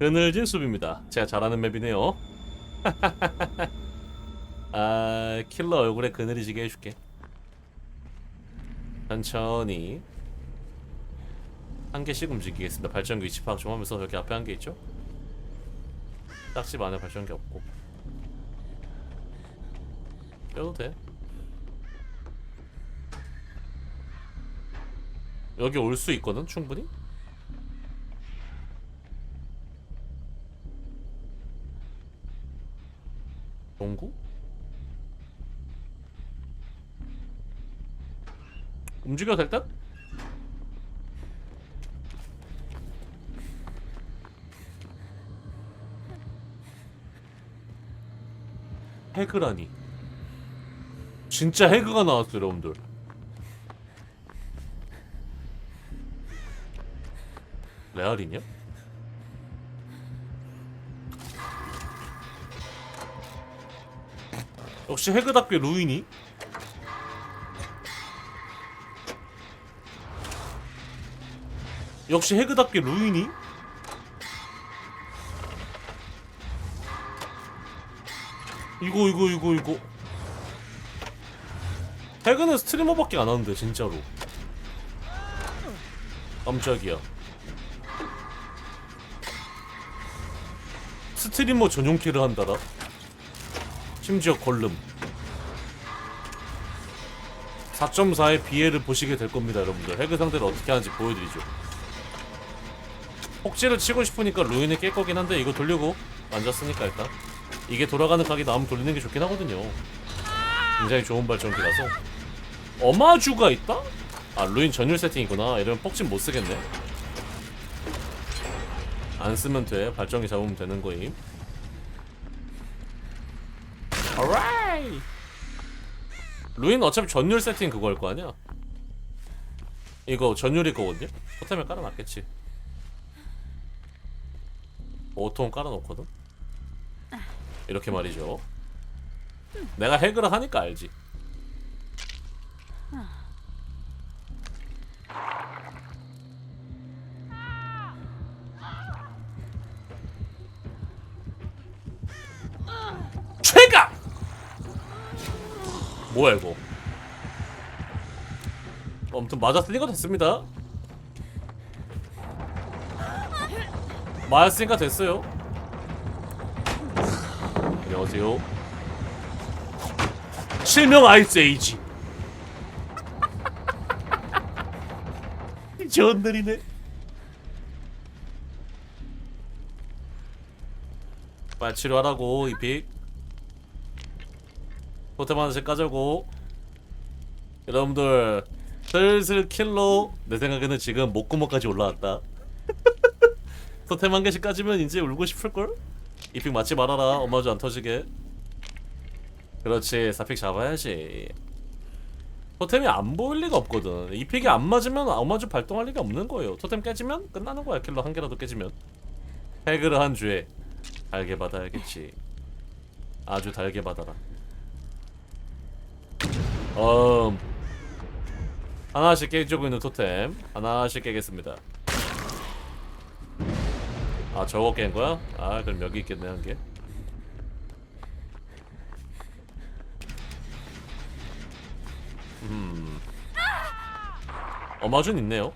그늘진 숲입니다. 제가 잘하는 맵이네요. 아 킬러 얼굴에 그늘이 지게 해줄게. 천천히 한 개씩 움직이겠습니다. 발전기 위치 파악 좀 하면서 여기 앞에 한 개 있죠? 딱집 안에 발전기 없고 빼도 돼. 여기 올 수 있거든 충분히. 동구? 움직여도 될 듯? 해그라니 진짜 해그가 나왔어 여러분들 레알이냐? 역시 해그답게 루인이? 역시 해그답게 루인이? 이거 이거 이거 이거. 해그는 스트리머밖에 안 하는데 진짜로. 깜짝이야. 스트리머 전용 킬을 한다라 심지어 걸름. 4.4의 비애를 보시게 될 겁니다 여러분들. 해그 상대를 어떻게 하는지 보여드리죠. 폭지를 치고 싶으니까 루인을 깰 거긴 한데 이거 돌리고 앉았으니까 일단 이게 돌아가는 각이 나오면 돌리는 게 좋긴 하거든요. 굉장히 좋은 발전기라서. 어마주가 있다? 아 루인 전율 세팅이구나. 이러면 폭진 못 쓰겠네. 안 쓰면 돼. 발전기 잡으면 되는 거임 루인 어차피 전율 세팅 그거 할거 아니야? 이거 전율이 거거든요 토템을 깔아놨겠지. 보통 깔아놓거든? 이렇게 말이죠. 내가 해그를 하니까 알지 뭐야 이거? 아무튼 맞았으니까 됐습니다. 맞았으니까 됐어요. 안녕하세요. 실명 아이스 에이지. 날이네. 빨리 치료하라고 이픽 토템 하나씩 까자고. 여러분들 슬슬 킬러 내 생각에는 지금 목구멍까지 올라왔다. 토템 한 개씩 까지면 이제 울고 싶을걸? 이픽 맞지 말아라. 엄마 주 안 터지게. 그렇지 사픽 잡아야지. 토템이 안 보일 리가 없거든. 이 픽이 안 맞으면 엄마주 발동할 리가 없는 거예요. 토템 깨지면 끝나는 거야 킬러 한 개라도 깨지면. 해그를 한 주에 달게 받아야겠지. 아주 달게 받아라 음. 하나씩 깨지고 있는 토템. 하나씩 깨겠습니다. 아 저거 깬 거야? 아 그럼 여기 있겠네 한 개. 음. 어마준 있네요.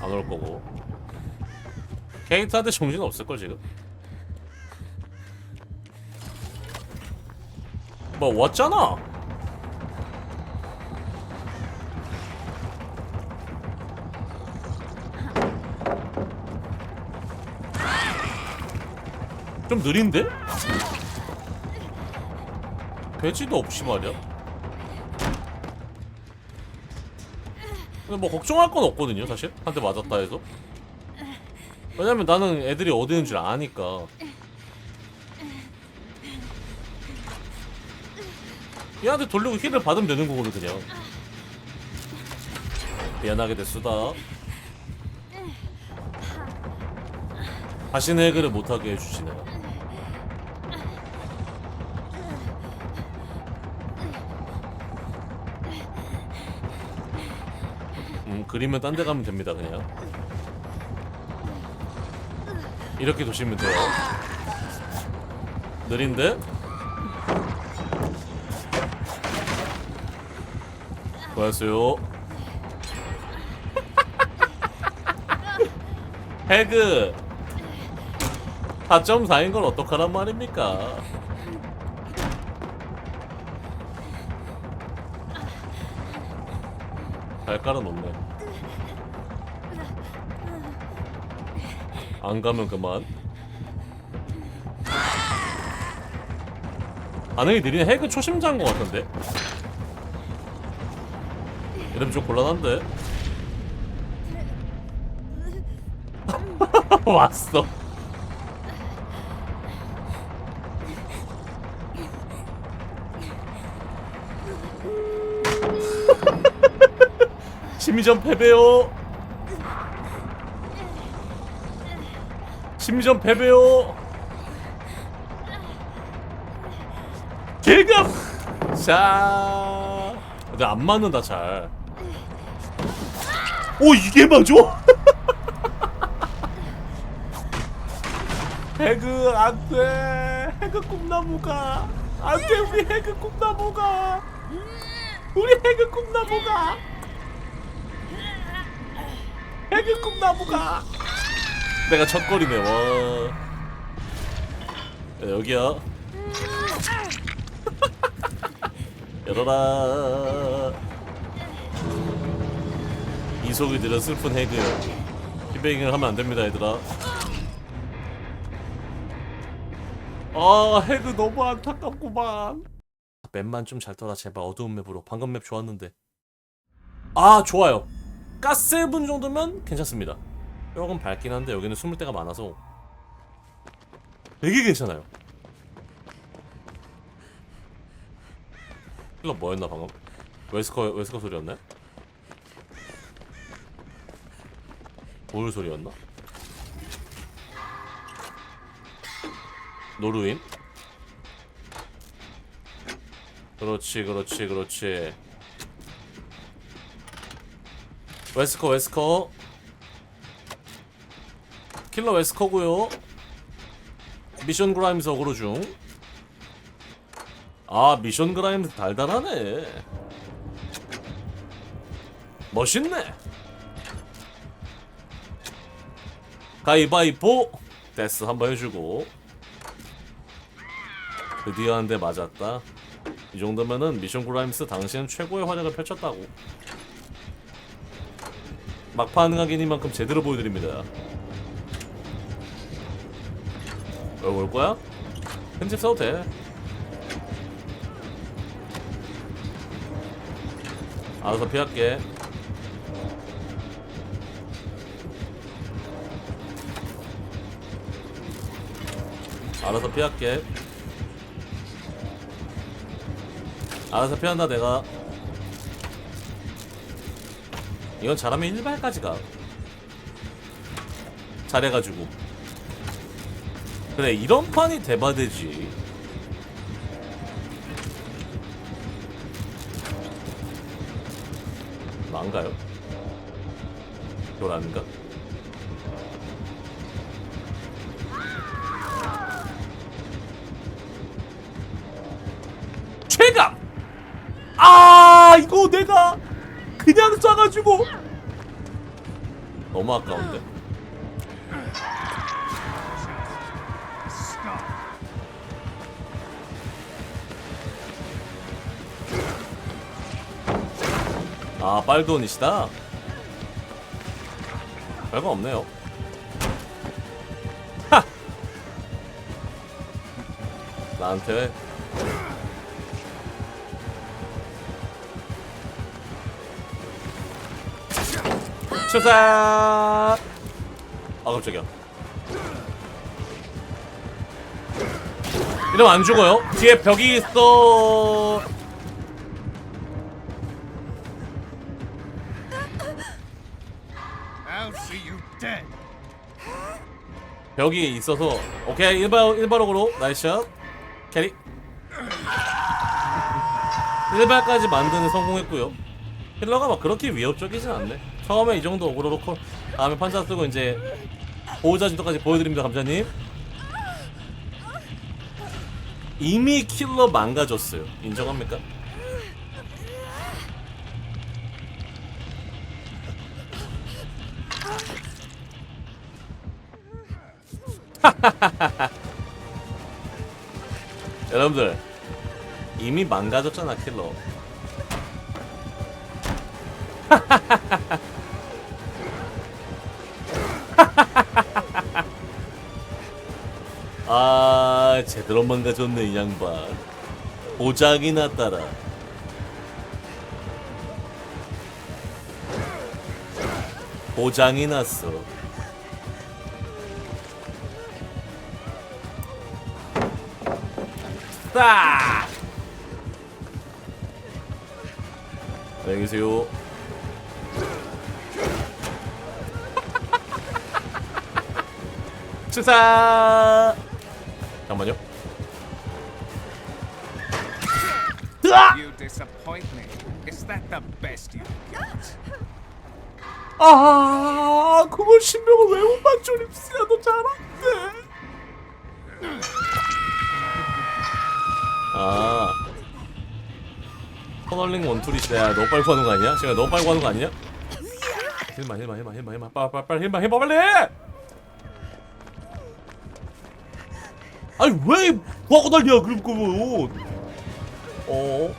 안 올 거고. 케이트한테 정신 없을 걸 지금 뭐 왔잖아. 좀 느린데? 돼지도 없이 말이야? 근데 뭐 걱정할 건 없거든요 사실. 한 대 맞았다 해서 왜냐면 나는 애들이 어디 있는 줄 아니까 얘한테 돌리고 힐을 받으면 되는 거거든 그냥. 미안하게 됐수다. 다시는 해결을 못하게 해주시네요 음 그림은 딴데 가면 됩니다 그냥. 이렇게 도시면 돼요. 느린데? 뭐였어요? 해그 4.4인 걸 어떡하란 말입니까? 잘 깔아놓네 안 가면 그만 반응이 느린 해그 초심자인 것 같은데 이름 좀 곤란한데? 왔어. 심리전 패배요. 심리전 패배요. 개급! 자 근데 안 맞는다 잘 오 이게 맞아? 해그 안돼. 해그 꿈나무가. 안돼 우리 해그 꿈나무가. 우리 해그 꿈나무가. 해그 꿈나무가. 내가 첫걸이네 와 야, 여기야. 열어라 이속이 들여 슬픈 해그 피베잉을 하면 안 됩니다 얘들아. 아 해그 너무 안타깝구만. 맵만 좀 잘 떠라 제발. 어두운 맵으로. 방금 맵 좋았는데. 아 좋아요. 가스 분 정도면 괜찮습니다. 조금 밝긴 한데 여기는 숨을 데가 많아서. 되게 괜찮아요. 힐러 뭐였나 방금? 웨스커 웨스커 소리였나? 볼 소리였나? 노루인? 그렇지 그렇지 그렇지. 웨스커 웨스커. 킬러 웨스커고요. 미션 그라임스 어그로 중아 미션 그라임스 달달하네. 멋있네 가위바위보. 데스 한번 해주고. 드디어 한 대 맞았다. 이 정도면은 미션 그라임스 당신은 최고의 활약을 펼쳤다고. 막판 확인이만큼 제대로 보여드립니다. 여기 올 거야? 편집 써도 돼. 알아서 피할게 알아서 피할게. 알아서 피한다 내가. 이건 잘하면 1발까지 가. 잘해가지고. 그래 이런 판이 대바되지. 망가요? 교란가? 내가 그냥 쏴가지고. 너무 아까운데. 아 빨도니시다? 별거 없네요. 하! 나한테 출사. 아 깜짝이야. 이러면 안 죽어요? 뒤에 벽이 있어. I'll see you dead. 벽이 있어서. 오케이 일발 일발옥으로. 나이스 캐리. 일발까지 만드는 성공했고요. 힐러가 막 그렇게 위협적이진 않네 처음에 이 정도 오그로 놓고 다음에 판자 쓰고 이제 보호자 진도까지 보여드립니다 감자님. 이미 킬러 망가졌어요. 인정합니까? 여러분들 이미 망가졌잖아 킬러 아 제대로 망가졌네 이 양반. 보장이 났다라. 보장이 났어. 딱! 안녕히 계세요. 축사 잠깐만요 으아! You disappoint me. Is that the best you got? 아 그걸 신명을 왜못 맞춰 립스야 너 잘하는데 아 터널링 원툴이 시대야 너무 빨리 구하는 거 아니야? 제가 너무 빨리 구하는 거 아니냐? 힐만 힐만 힐만 힐만 힐만 빨리 빨리 빨리 힐만 힐만 빨리 아니 왜 구하고 난리야 그럼 그거 어?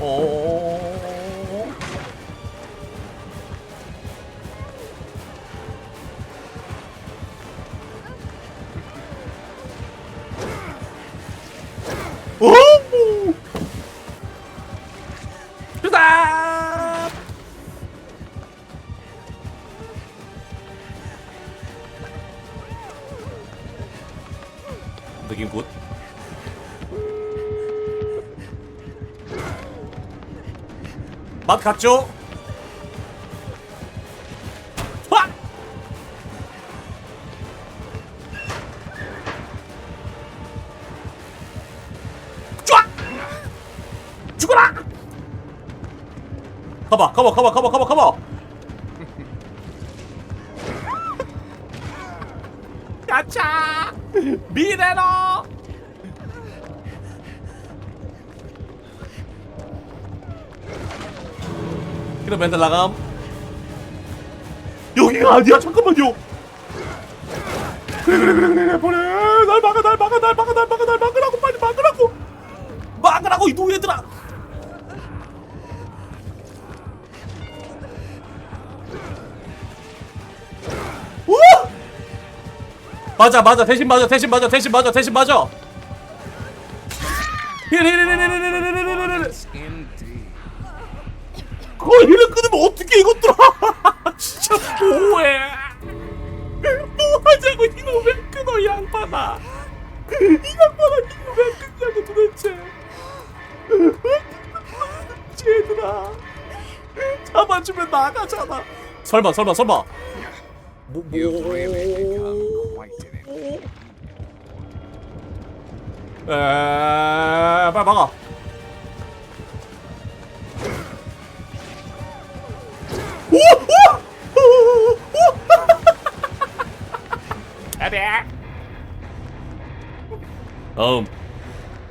어 맛 갔죠? 와! 쫙! 죽어라! 가봐, 가봐, 가봐, 가봐. 가차! 미래로! 이런 멘탈 나감 여기가 아니야 잠깐만요 그래 그래 그래 그래 그래 버려 날 막아 날 막아 날 막아 날 막아 날 막으라고 빨리 막으라고 막으라고 이 노예들아 맞아 맞아 대신 맞아 대신 맞아 대신 맞아 대신 맞아 힐힐힐힐힐힐 힐을 끊으면 어떻게 이것들아 진짜 뭐해? 뭐하자고 왜 끊어 이 양반아? 이 양반아 이거 왜 끊냐고 도대체. 쟤들아. 잡아주면 나가잖아. 설마 설마 설마. 뭐, an 에 빨리 막아 우와! 우와! 우와! 아베. 음.